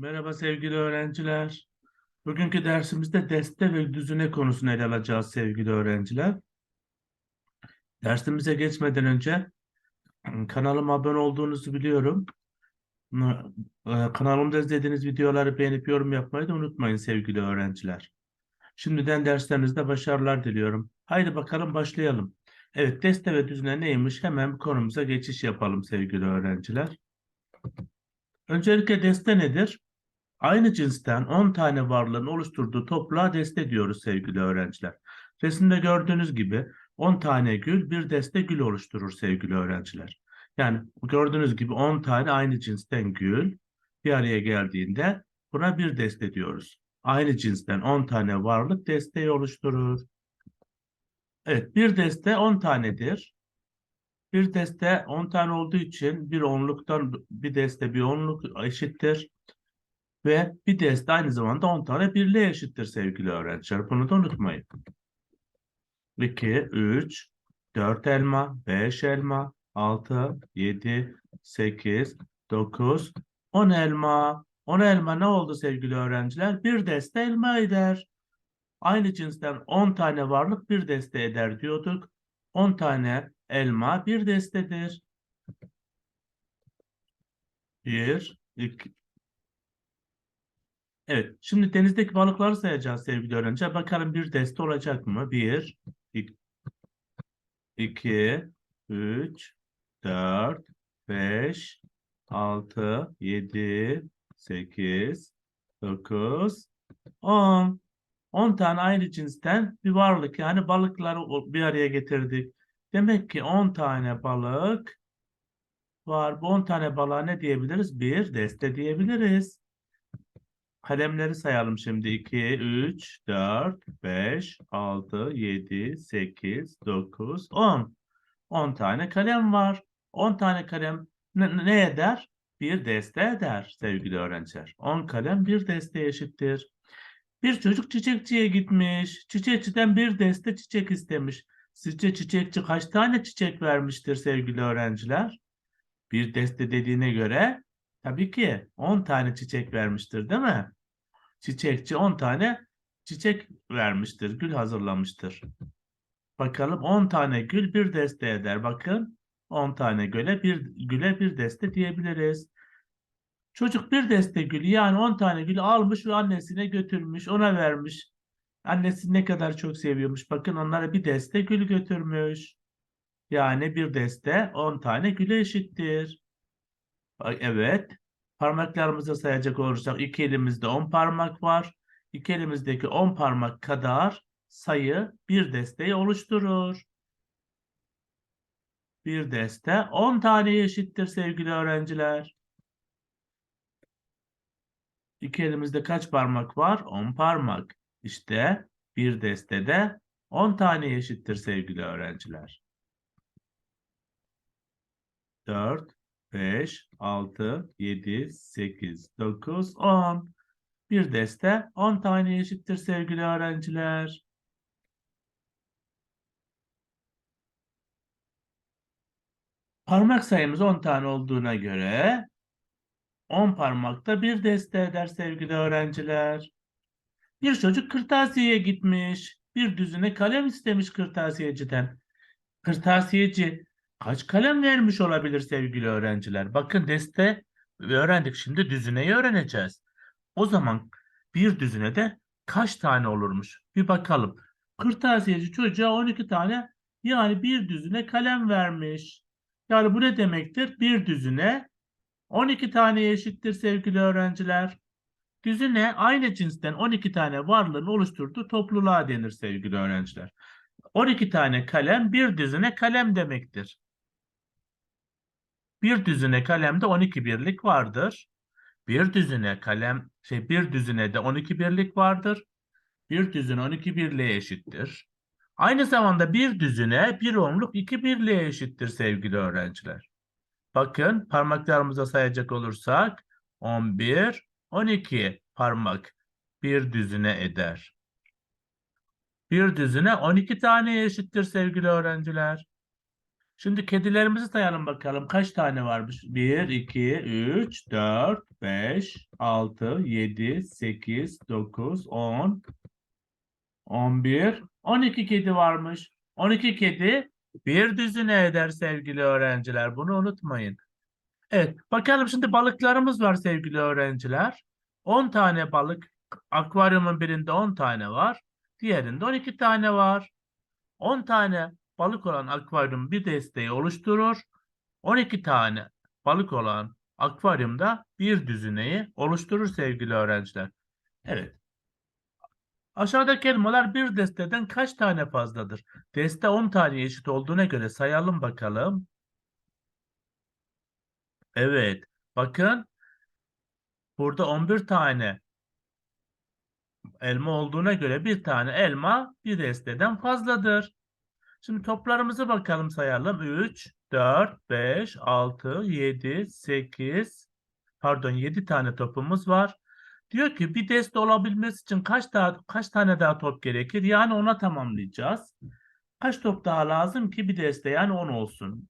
Merhaba sevgili öğrenciler. Bugünkü dersimizde deste ve düzine konusunu ele alacağız sevgili öğrenciler. Dersimize geçmeden önce kanalıma abone olduğunuzu biliyorum. Ee, Kanalımda izlediğiniz videoları beğenip yorum yapmayı da unutmayın sevgili öğrenciler. Şimdiden derslerinizde başarılar diliyorum. Haydi bakalım başlayalım. Evet deste ve düzine neymiş hemen konumuza geçiş yapalım sevgili öğrenciler. Öncelikle deste nedir? Aynı cinsten 10 tane varlığın oluşturduğu topluğa deste diyoruz sevgili öğrenciler. Resimde gördüğünüz gibi 10 tane gül bir deste gül oluşturur sevgili öğrenciler. Yani gördüğünüz gibi 10 tane aynı cinsten gül bir araya geldiğinde buna bir deste diyoruz. Aynı cinsten 10 tane varlık desteği oluşturur. Evet bir deste 10 tanedir. Bir deste 10 tane olduğu için bir onluktan bir deste bir onluk eşittir. Ve bir deste aynı zamanda 10 tane birliğe eşittir sevgili öğrenciler. Bunu da unutmayın. 2, 3, 4 elma, 5 elma, 6, 7, 8, 9, 10 elma. 10 elma ne oldu sevgili öğrenciler? Bir deste elma eder. Aynı cinsten 10 tane varlık bir deste eder diyorduk. 10 tane elma bir destedir. 1, 2, Evet, şimdi denizdeki balıkları sayacağız sevgili öğrenciler. Bakalım bir deste olacak mı? 1, 2, 3, 4, 5, 6, 7, 8, 9, 10. 10 tane aynı cinsten bir varlık yani balıkları bir araya getirdik. Demek ki 10 tane balık var. Bu 10 tane balığa ne diyebiliriz? Bir deste diyebiliriz. Kalemleri sayalım şimdi. 2, 3, 4, 5, 6, 7, 8, 9, 10. 10 tane kalem var. 10 tane kalem ne, ne eder? Bir deste eder sevgili öğrenciler. 10 kalem bir deste eşittir. Bir çocuk çiçekçiye gitmiş. Çiçekçiden bir deste çiçek istemiş. Sizce çiçekçi kaç tane çiçek vermiştir sevgili öğrenciler? Bir deste dediğine göre tabii ki 10 tane çiçek vermiştir değil mi? Çiçekçi 10 tane çiçek vermiştir, gül hazırlamıştır. Bakalım 10 tane gül bir deste eder. Bakın 10 tane güle bir güle bir deste diyebiliriz. Çocuk bir deste gül yani 10 tane gül almış ve annesine götürmüş, ona vermiş. Annesi ne kadar çok seviyormuş. Bakın onlara bir deste gül götürmüş. Yani bir deste 10 tane güle eşittir. Evet. Parmaklarımızı sayacak olursak iki elimizde 10 parmak var. İki elimizdeki 10 parmak kadar sayı bir desteği oluşturur. Bir deste 10 tane eşittir sevgili öğrenciler. İki elimizde kaç parmak var? 10 parmak. İşte bir destede 10 tane eşittir sevgili öğrenciler. 4, 5, 6, 7, 8, 9, 10. Bir deste 10 tane eşittir sevgili öğrenciler. Parmak sayımız 10 tane olduğuna göre 10 parmakta bir deste eder sevgili öğrenciler. Bir çocuk kırtasiyeye gitmiş. Bir düzine kalem istemiş kırtasiyeciden. Kırtasiyeci kaç kalem vermiş olabilir sevgili öğrenciler? Bakın deste öğrendik şimdi düzineyi öğreneceğiz. O zaman bir düzinede kaç tane olurmuş? Bir bakalım. Kırtasiyeci çocuğa 12 tane yani bir düzine kalem vermiş. Yani bu ne demektir? Bir düzine 12 tane eşittir sevgili öğrenciler. Düzine aynı cinsten 12 tane varlığın oluşturduğu topluluğa denir sevgili öğrenciler. 12 tane kalem bir düzine kalem demektir. Bir düzine kalemde 12 birlik vardır. Bir düzine kalem şey bir düzine de 12 birlik vardır. Bir düzine 12 birliğe eşittir. Aynı zamanda bir düzine bir onluk iki birliğe eşittir sevgili öğrenciler. Bakın parmaklarımıza sayacak olursak 11, 12 parmak bir düzine eder. Bir düzine 12 tane eşittir sevgili öğrenciler. Şimdi kedilerimizi sayalım bakalım. Kaç tane varmış? 1, 2, 3, 4, 5, 6, 7, 8, 9, 10, 11, 12 kedi varmış. 12 kedi bir düzine eder sevgili öğrenciler. Bunu unutmayın. Evet, bakalım şimdi balıklarımız var sevgili öğrenciler. 10 tane balık, akvaryumun birinde 10 tane var. Diğerinde 12 tane var. 10 tane balık olan akvaryum bir desteği oluşturur. 12 tane balık olan akvaryumda bir düzineyi oluşturur sevgili öğrenciler. Evet. Aşağıdaki elmalar bir desteden kaç tane fazladır? Deste 10 tane eşit olduğuna göre sayalım bakalım. Evet. Bakın. Burada 11 tane elma olduğuna göre bir tane elma bir desteden fazladır. Şimdi toplarımızı bakalım sayalım. 3, 4, 5, 6, 7, 8, pardon 7 tane topumuz var. Diyor ki bir deste olabilmesi için kaç daha kaç tane daha top gerekir? Yani ona tamamlayacağız. Kaç top daha lazım ki bir deste yani 10 olsun.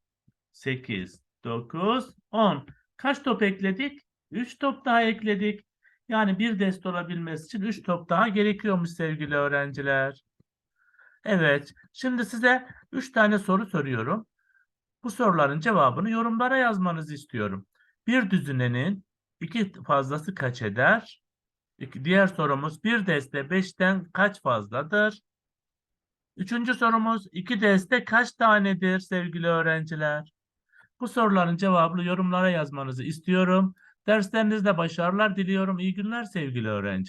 8, 9, 10. Kaç top ekledik? 3 top daha ekledik. Yani bir deste olabilmesi için 3 top daha gerekiyormuş sevgili öğrenciler. Evet. Şimdi size 3 tane soru soruyorum. Bu soruların cevabını yorumlara yazmanızı istiyorum. Bir düzinenin iki fazlası kaç eder? İki- Diğer sorumuz bir deste 5'ten kaç fazladır? Üçüncü sorumuz iki deste kaç tanedir sevgili öğrenciler? Bu soruların cevabını yorumlara yazmanızı istiyorum. Derslerinizde başarılar diliyorum. İyi günler sevgili öğrenciler.